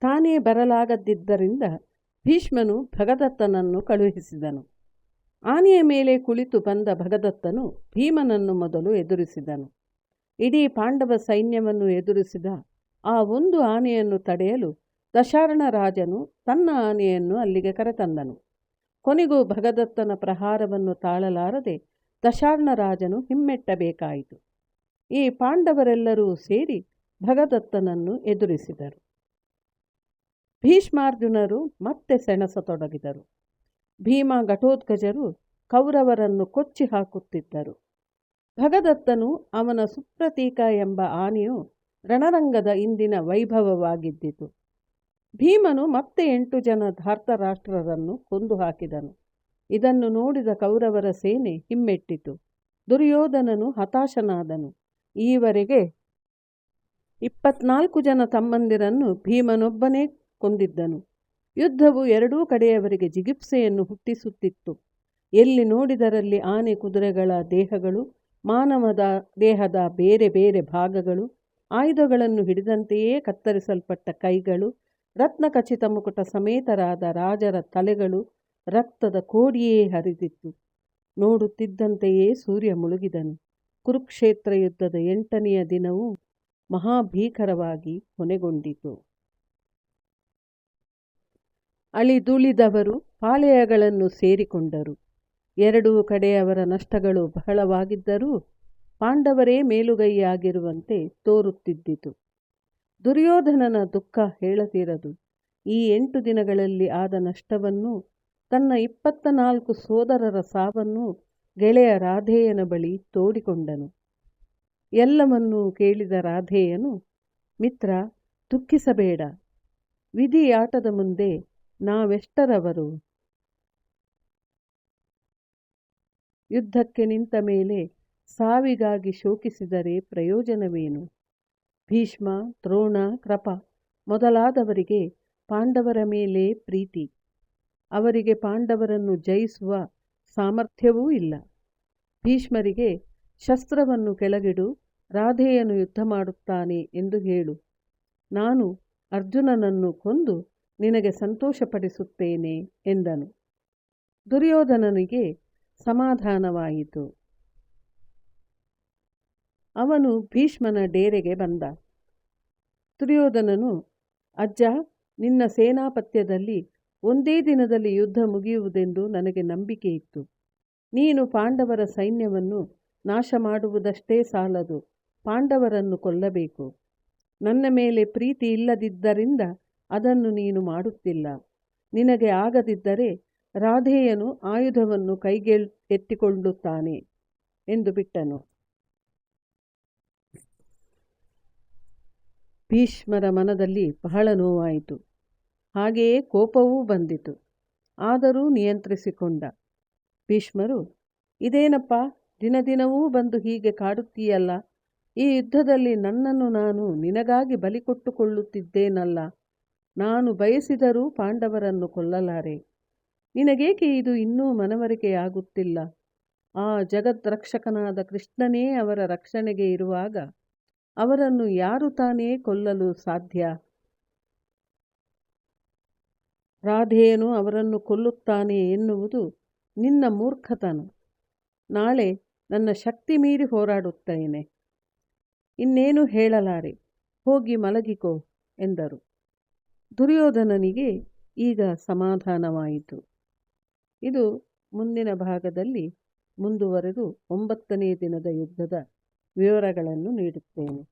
ತಾನೇ ಬರಲಾಗದಿದ್ದರಿಂದ ಭೀಷ್ಮನು ಭಗದತ್ತನನ್ನು ಕಳುಹಿಸಿದನು. ಆನೆಯ ಮೇಲೆ ಕುಳಿತು ಬಂದ ಭಗದತ್ತನು ಭೀಮನನ್ನು ಮೊದಲು ಎದುರಿಸಿದನು. ಇಡೀ ಪಾಂಡವ ಸೈನ್ಯವನ್ನು ಎದುರಿಸಿದ ಆ ಒಂದು ಆನೆಯನ್ನು ತಡೆಯಲು ದಶಾರ್ಣ ರಾಜನು ತನ್ನ ಆನೆಯನ್ನು ಅಲ್ಲಿಗೆ ಕರೆತಂದನು. ಕೊನೆಗೂ ಭಗದತ್ತನ ಪ್ರಹಾರವನ್ನು ತಾಳಲಾರದೆ ದಶಾರ್ಣ ರಾಜನು ಹಿಮ್ಮೆಟ್ಟಬೇಕಾಯಿತು. ಈ ಪಾಂಡವರೆಲ್ಲರೂ ಸೇರಿ ಭಗದತ್ತನನ್ನು ಎದುರಿಸಿದರು. ಭೀಷ್ಮಾರ್ಜುನರು ಮತ್ತೆ ಸೆಣಸತೊಡಗಿದರು. ಭೀಮ ಘಟೋತ್ಕಜರು ಕೌರವರನ್ನು ಕೊಚ್ಚಿ ಹಾಕುತ್ತಿದ್ದರು. ಭಗದತ್ತನು ಅವನ ಸುಪ್ರತೀಕ ಎಂಬ ಆನೆಯು ರಣರಂಗದ ಇಂದಿನ ವೈಭವವಾಗಿದ್ದಿತು. ಭೀಮನು ಮತ್ತೆ ಎಂಟು ಜನ ಧಾರ್ತರಾಷ್ಟ್ರರನ್ನು ಕೊಂದು ಹಾಕಿದನು. ಇದನ್ನು ನೋಡಿದ ಕೌರವರ ಸೇನೆ ಹಿಮ್ಮೆಟ್ಟಿತು. ದುರ್ಯೋಧನನು ಹತಾಶನಾದನು. ಈವರೆಗೆ ಇಪ್ಪತ್ನಾಲ್ಕು ಜನ ತಮ್ಮಂದಿರನ್ನು ಭೀಮನೊಬ್ಬನೇ ಕೊಂದಿದ್ದನು ಯುದ್ಧವು ಎರಡೂ ಕಡೆಯವರಿಗೆ ಜಿಗಿಪ್ಸೆಯನ್ನು ಹುಟ್ಟಿಸುತ್ತಿತ್ತು. ಎಲ್ಲಿ ನೋಡಿದರಲ್ಲಿ ಆನೆ ಕುದುರೆಗಳ ದೇಹಗಳು ಮಾನವದ ದೇಹದ ಬೇರೆ ಬೇರೆ ಭಾಗಗಳು, ಆಯುಧಗಳನ್ನು ಹಿಡಿದಂತೆಯೇ ಕತ್ತರಿಸಲ್ಪಟ್ಟ ಕೈಗಳು, ರತ್ನ ರತ್ನಖಚಿತ ಮುಕುಟ ಸಮೇತರಾದ ರಾಜರ ತಲೆಗಳು ರಕ್ತದ ಕೋಡಿಯೇ ಹರಿದಿತ್ತು. ನೋಡುತ್ತಿದ್ದಂತೆಯೇ ಸೂರ್ಯ ಮುಳುಗಿದನು. ಕುರುಕ್ಷೇತ್ರ ಯುದ್ಧದ ಎಂಟನೆಯ ದಿನವೂ ಮಹಾಭೀಕರವಾಗಿ ಕೊನೆಗೊಂಡಿತು. ಅಳಿದುಳಿದವರು ಪಾಳೆಯಗಳನ್ನು ಸೇರಿಕೊಂಡರು. ಎರಡೂ ಕಡೆಯವರ ನಷ್ಟಗಳು ಬಹಳವಾಗಿದ್ದರೂ ಪಾಂಡವರೇ ಮೇಲುಗೈಯಾಗಿರುವಂತೆ ತೋರುತ್ತಿದ್ದಿತು. ದುರ್ಯೋಧನನ ದುಃಖ ಹೇಳತೀರದು. ಈ ಎಂಟು ದಿನಗಳಲ್ಲಿ ಆದ ನಷ್ಟವನ್ನು, ತನ್ನ ಇಪ್ಪತ್ತ ನಾಲ್ಕು ಸೋದರರ ಸಾವನ್ನು ಗೆಳೆಯ ರಾಧೇಯನ ಬಳಿ ತೋಡಿಕೊಂಡನು. ಎಲ್ಲವನ್ನೂ ಕೇಳಿದ ರಾಧೇಯನು, ಮಿತ್ರ, ದುಃಖಿಸಬೇಡ. ವಿಧಿ ಆಟದ ಮುಂದೆ ನಾವೆಷ್ಟರವರು? ಯುದ್ಧಕ್ಕೆ ನಿಂತ ಮೇಲೆ ಸಾವಿಗಾಗಿ ಶೋಕಿಸಿದರೆ ಪ್ರಯೋಜನವೇನು? ಭೀಷ್ಮ, ದ್ರೋಣ, ಕೃಪ ಮೊದಲಾದವರಿಗೆ ಪಾಂಡವರ ಮೇಲೆ ಪ್ರೀತಿ. ಅವರಿಗೆ ಪಾಂಡವರನ್ನು ಜಯಿಸುವ ಸಾಮರ್ಥ್ಯವೂ ಇಲ್ಲ. ಭೀಷ್ಮರಿಗೆ ಶಸ್ತ್ರವನ್ನು ಕೆಳಗಿಡು ರಾಧೆಯನ್ನು ಯುದ್ಧ ಮಾಡುತ್ತಾನೆ ಎಂದು ಹೇಳು. ನಾನು ಅರ್ಜುನನನ್ನು ಕೊಂದು ನಿನಗೆ ಸಂತೋಷಪಡಿಸುತ್ತೇನೆ ಎಂದನು. ದುರ್ಯೋಧನನಿಗೆ ಸಮಾಧಾನವಾಯಿತು. ಅವನು ಭೀಷ್ಮನ ಡೇರೆಗೆ ಬಂದ. ದುರ್ಯೋಧನನು, ಅಜ್ಜ, ನಿನ್ನ ಸೇನಾಪತ್ಯದಲ್ಲಿ ಒಂದೇ ದಿನದಲ್ಲಿ ಯುದ್ಧ ಮುಗಿಯುವುದೆಂದು ನನಗೆ ನಂಬಿಕೆ ಇತ್ತು. ನೀನು ಪಾಂಡವರ ಸೈನ್ಯವನ್ನು ನಾಶ ಮಾಡುವುದಷ್ಟೇ ಸಾಲದು. ಪಾಂಡವರನ್ನು ಕೊಲ್ಲಬೇಕು. ನನ್ನ ಮೇಲೆ ಪ್ರೀತಿ ಇಲ್ಲದಿದ್ದರಿಂದ ಅದನ್ನು ನೀನು ಮಾಡುತ್ತಿಲ್ಲ. ನಿನಗೆ ಆಗದಿದ್ದರೆ ರಾಧೇಯನು ಆಯುಧವನ್ನು ಕೈಗೆ ಎತ್ತಿಕೊಳ್ಳುತ್ತಾನೆ ಎಂದು ಬಿಟ್ಟನು. ಭೀಷ್ಮರ ಮನದಲ್ಲಿ ಬಹಳ ನೋವಾಯಿತು. ಹಾಗೆಯೇ ಕೋಪವೂ ಬಂದಿತು. ಆದರೂ ನಿಯಂತ್ರಿಸಿಕೊಂಡ. ಭೀಷ್ಮರು, ಇದೇನಪ್ಪ, ದಿನ ದಿನವೂ ಬಂದು ಹೀಗೆ ಕಾಡುತ್ತೀಯಲ್ಲ? ಈ ಯುದ್ಧದಲ್ಲಿ ನನ್ನನ್ನು ನಾನು ನಿನಗಾಗಿ ಬಲಿ ಕೊಟ್ಟುಕೊಳ್ಳುತ್ತಿದ್ದೇನಲ್ಲ? ನಾನು ಬಯಸಿದರೂ ಪಾಂಡವರನ್ನು ಕೊಲ್ಲಲಾರೆ. ನಿನಗೇಕೆ ಇದು ಇನ್ನೂ ಮನವರಿಕೆಯಾಗುತ್ತಿಲ್ಲ? ಆ ಜಗದ್ರಕ್ಷಕನಾದ ಕೃಷ್ಣನೇ ಅವರ ರಕ್ಷಣೆಗೆ ಇರುವಾಗ ಅವರನ್ನು ಯಾರು ತಾನೇ ಕೊಲ್ಲಲು ಸಾಧ್ಯ? ರಾಧೇಯನು ಅವರನ್ನು ಕೊಲ್ಲುತ್ತಾನೆ ಎನ್ನುವುದು ನಿನ್ನ ಮೂರ್ಖತನ. ನಾಳೆ ನನ್ನ ಶಕ್ತಿ ಮೀರಿ ಹೋರಾಡುತ್ತೇನೆ. ಇನ್ನೇನು ಹೇಳಲಾರೆ? ಹೋಗಿ ಮಲಗಿಕೋ, ಎಂದರು. ದುರ್ಯೋಧನನಿಗೆ ಈಗ ಸಮಾಧಾನವಾಯಿತು. ಇದು ಮುಂದಿನ ಭಾಗದಲ್ಲಿ ಮುಂದುವರೆದು ಒಂಬತ್ತನೇ ದಿನದ ಯುದ್ಧದ ವಿವರಗಳನ್ನು ನೀಡುತ್ತೇನೆ.